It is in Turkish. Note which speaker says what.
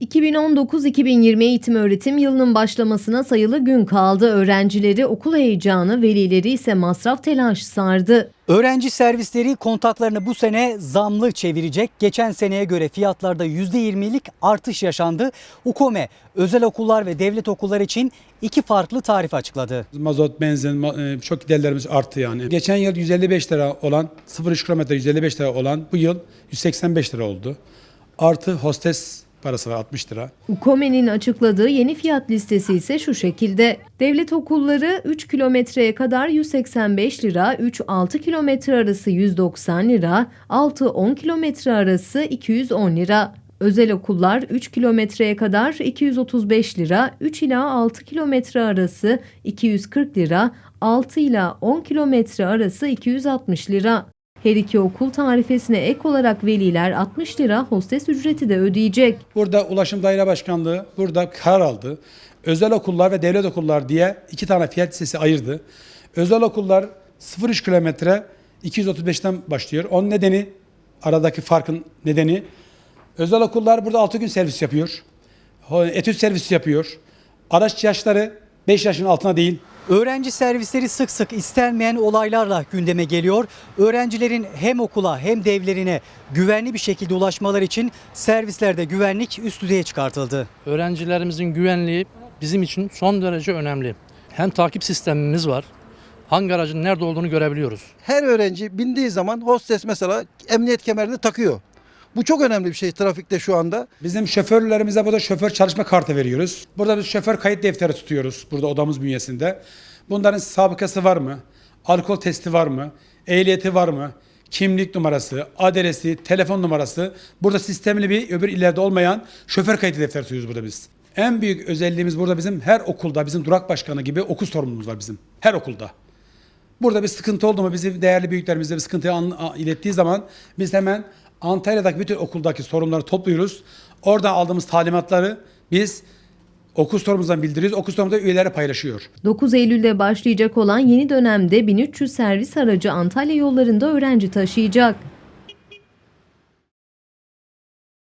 Speaker 1: 2019-2020 eğitim öğretim yılının başlamasına sayılı gün kaldı. Öğrencileri okul heyecanı, velileri ise masraf telaşı sardı.
Speaker 2: Öğrenci servisleri kontaklarını bu sene zamlı çevirecek. Geçen seneye göre fiyatlarda %20'lik artış yaşandı. UKOME özel okullar ve devlet okulları için iki farklı tarif açıkladı.
Speaker 3: Mazot, benzin, e, çok giderlerimiz arttı yani. Geçen yıl 155 lira olan, 0-3 kilometre 155 lira olan bu yıl 185 lira oldu. Artı hostes parası var 60 lira.
Speaker 1: UKOME'nin açıkladığı yeni fiyat listesi ise şu şekilde. Devlet okulları 3 kilometreye kadar 185 lira, 3-6 kilometre arası 190 lira, 6-10 kilometre arası 210 lira. Özel okullar 3 kilometreye kadar 235 lira, 3 ila 6 kilometre arası 240 lira, 6 ila 10 kilometre arası 260 lira. Her iki okul tarifesine ek olarak veliler 60 lira hostes ücreti de ödeyecek.
Speaker 3: Burada Ulaşım Daire Başkanlığı burada karar aldı. Özel okullar ve devlet okullar diye iki tane fiyat listesi ayırdı. Özel okullar 0-3 kilometre 235'ten başlıyor. Onun nedeni aradaki farkın nedeni özel okullar burada 6 gün servis yapıyor. Etüt servisi yapıyor. Araç yaşları 5 yaşın altına değil.
Speaker 2: Öğrenci servisleri sık sık istenmeyen olaylarla gündeme geliyor. Öğrencilerin hem okula hem de evlerine güvenli bir şekilde ulaşmaları için servislerde güvenlik üst düzeye çıkartıldı.
Speaker 4: Öğrencilerimizin güvenliği bizim için son derece önemli. Hem takip sistemimiz var. Hangi aracın nerede olduğunu görebiliyoruz.
Speaker 5: her öğrenci bindiği zaman hostes mesela emniyet kemerini takıyor. Bu çok önemli bir şey trafikte şu anda.
Speaker 3: Bizim şoförlerimize burada şoför çalışma kartı veriyoruz. Burada biz şoför kayıt defteri tutuyoruz burada odamız bünyesinde. Bunların sabıkası var mı? Alkol testi var mı? Ehliyeti var mı? Kimlik numarası, adresi, telefon numarası. Burada sistemli bir öbür illerde olmayan şoför kayıt defteri tutuyoruz burada biz. En büyük özelliğimiz burada bizim her okulda bizim durak başkanı gibi okul sorumluluğumuz var bizim. Her okulda. Burada bir sıkıntı oldu mu bizim değerli büyüklerimize bir sıkıntıyı ilettiği zaman biz hemen Antalya'daki bütün okuldaki sorunları topluyoruz. Oradan aldığımız talimatları biz okul sorumlumuzdan bildiriyoruz. Okul sorumlumuz da üyelere paylaşıyor.
Speaker 1: 9 Eylül'de başlayacak olan yeni dönemde 1300 servis aracı Antalya yollarında öğrenci taşıyacak.